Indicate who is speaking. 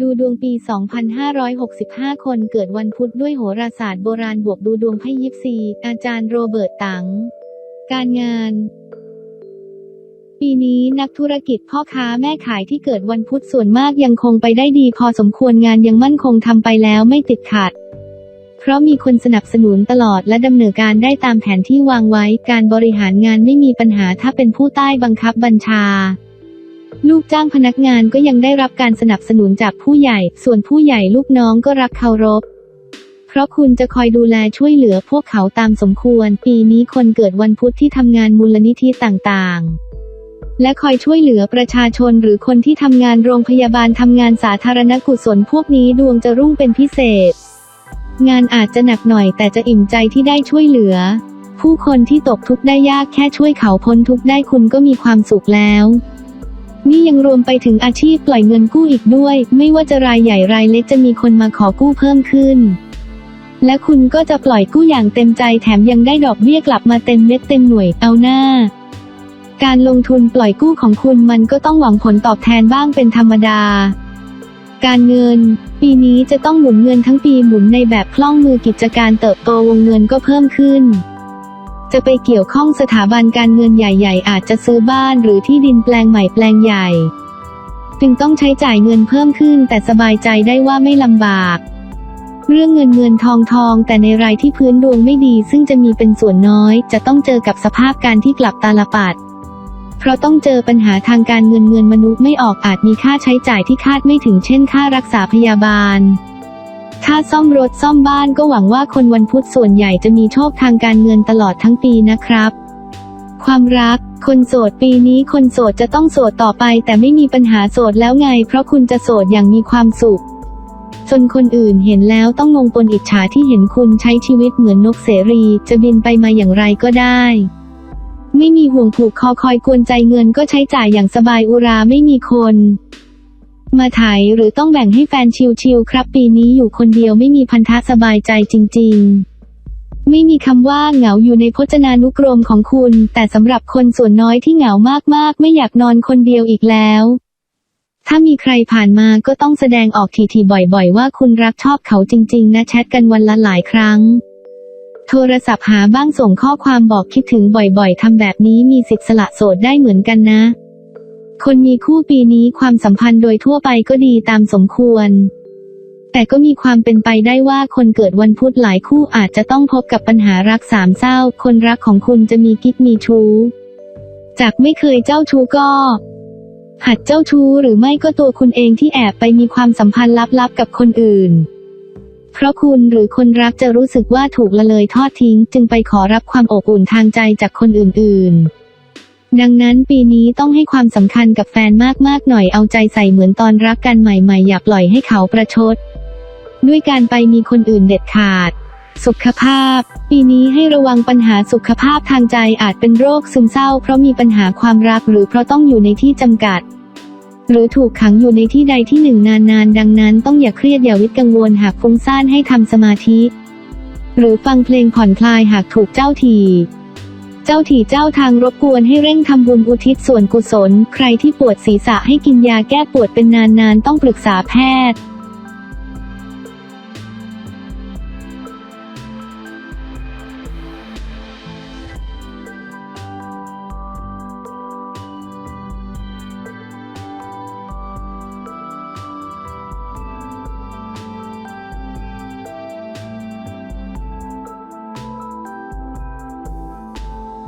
Speaker 1: ดูดวงปี 2565 คนเกิดวันพุธด้วยโหราศาสตร์โบราณบวกดูดวงไพ่ยิปซี อาจารย์โรเบิร์ตตัง การงาน ปีนี้นักธุรกิจพ่อค้าแม่ขายที่เกิดวันพุธส่วนมากยังคงไปได้ดีพอสมควรงานยังมั่นคงทำไปแล้วไม่ติดขัด เพราะมีคนสนับสนุนตลอดและดำเนินการได้ตามแผนที่วางไว้ การบริหารงานไม่มีปัญหาถ้าเป็นผู้ใต้บังคับบัญชา ลูกจ้างพนักงานก็ยังได้รับการสนับสนุนจากผู้ใหญ่ ส่วนผู้ใหญ่ลูกน้องก็รักเคารพ เพราะคุณจะคอยดูแลช่วยเหลือพวกเขาตามสมควร ปีนี้คนเกิดวันพุธที่ทำงานมูลนิธิต่างๆ และคอยช่วยเหลือประชาชนหรือคนที่ทำงานโรงพยาบาลทำงานสาธารณกุศลพวกนี้ดวงจะรุ่งเป็นพิเศษ งานอาจจะหนักหน่อยแต่จะอิ่มใจที่ได้ช่วยเหลือ ผู้คนที่ตกทุกข์ได้ยากแค่ช่วยเขาพ้นทุกข์ได้คุณก็มีความสุขแล้ว นี่ยังรวมไปถึงอาชีพปล่อยเงินกู้อีกด้วย ไม่ว่าจะรายใหญ่รายเล็กจะมีคนมาขอกู้เพิ่มขึ้น และคุณก็จะปล่อยกู้อย่างเต็มใจแถมยังได้ดอกเบี้ยกลับมาเต็มเม็ดเต็มหน่วยเอาหน้า การลงทุนปล่อยกู้ของคุณมันก็ต้องหวังผลตอบแทนบ้างเป็นธรรมดา การเงิน ปีนี้จะต้องหมุนเงินทั้งปีหมุนในแบบคล่องมือกิจการเติบโตวงเงินก็เพิ่มขึ้น จะไปเกี่ยวข้องสถาบันการเงินใหญ่ ๆ อาจจะซื้อบ้านหรือที่ดินแปลงใหม่แปลงใหญ่ จึงต้องใช้จ่ายเงินเพิ่มขึ้น แต่สบายใจได้ว่าไม่ลำบาก เรื่องเงินเงินทองทอง แต่ในรายที่พื้นดวงไม่ดี ซึ่งจะมีเป็นส่วนน้อย จะต้องเจอกับสภาพการที่กลับตาลปัดเพราะต้องเจอปัญหาทางการเงินเงินมนุษย์ไม่ออกอาจมีค่าใช้จ่ายที่คาดไม่ถึงเช่นค่ารักษาพยาบาล ค่าซ่อมรถซ่อมบ้านก็หวังว่าคนวันพุธส่วนใหญ่จะมีโชคทางการเงินตลอดทั้งปีนะครับ ความรัก คนโสดปีนี้คนโสดจะต้องโสดต่อไป แต่ไม่มีปัญหาโสดแล้วไง เพราะคุณจะโสดอย่างมีความสุขจนคนอื่นเห็นแล้วต้องงงปนอิจฉาที่เห็นคุณใช้ชีวิตเหมือนนกเสรี จะบินไปมาอย่างไรก็ได้ ไม่มีห่วงผูกคอคอยกวนใจเงินก็ใช้จ่ายอย่างสบายอุราไม่มีคน มาไถหรือต้องแบ่งให้แฟนชิลๆครับ ปีนี้อยู่คนเดียวไม่มีพันธะสบายใจจริง ๆไม่มีคำว่าเหงาอยู่ในพจนานุกรมของคุณ แต่สำหรับคนส่วนน้อยที่เหงามากๆ ไม่อยากนอนคนเดียวอีกแล้ว ถ้ามีใครผ่านมาก็ต้องแสดงออกทีๆบ่อยๆ ว่าคุณรักชอบเขาจริงๆ นะแชทกันวันละหลายครั้ง โทรศัพท์หาบ้างส่งข้อความบอกคิดถึงบ่อยๆทำแบบนี้มีสิทธิ์สละโสดได้เหมือนกันนะ คนมีคู่ปีนี้ความสัมพันธ์โดยทั่วไปก็ดีตามสมควร แต่ก็มีความเป็นไปได้ว่าคนเกิดวันพุธหลายคู่อาจจะต้องพบกับปัญหารักสามเศร้า คนรักของคุณจะมีกิ๊กมีชู้ จากไม่เคยเจ้าชู้ก็ หัดเจ้าชู้หรือไม่ก็ตัวคุณเองที่แอบไปมีความสัมพันธ์ลับๆกับคนอื่น เพราะคุณหรือคนรักจะรู้สึกว่าถูกละเลยทอดทิ้ง จึงไปขอรับความอบอุ่นทางใจจากคนอื่นๆ ดังนั้นปีนี้ต้องให้ความสำคัญกับแฟนมากๆหน่อยเอาใจใส่เหมือนตอนรักกันใหม่ๆ อย่าปล่อยให้เขาประชด ด้วยการไปมีคนอื่นเด็ดขาด สุขภาพ ปีนี้ให้ระวังปัญหาสุขภาพทางใจอาจเป็นโรคซึมเศร้า เพราะมีปัญหาความรักหรือเพราะต้องอยู่ในที่จำกัด หรือถูกขังอยู่ในที่ใดที่หนึ่งนานๆ ดังนั้นต้องอย่าเครียดอย่าวิตกังวลหากฟุ้งซ่านให้ทำสมาธิ หรือฟังเพลงผ่อนคลายหากถูกเจ้าที เจ้าถี่เจ้าทางรบกวนให้เร่งทำบุญอุทิศส่วนกุศล ใครที่ปวดศีรษะให้กินยาแก้ปวดเป็นนานๆ ต้องปรึกษาแพทย์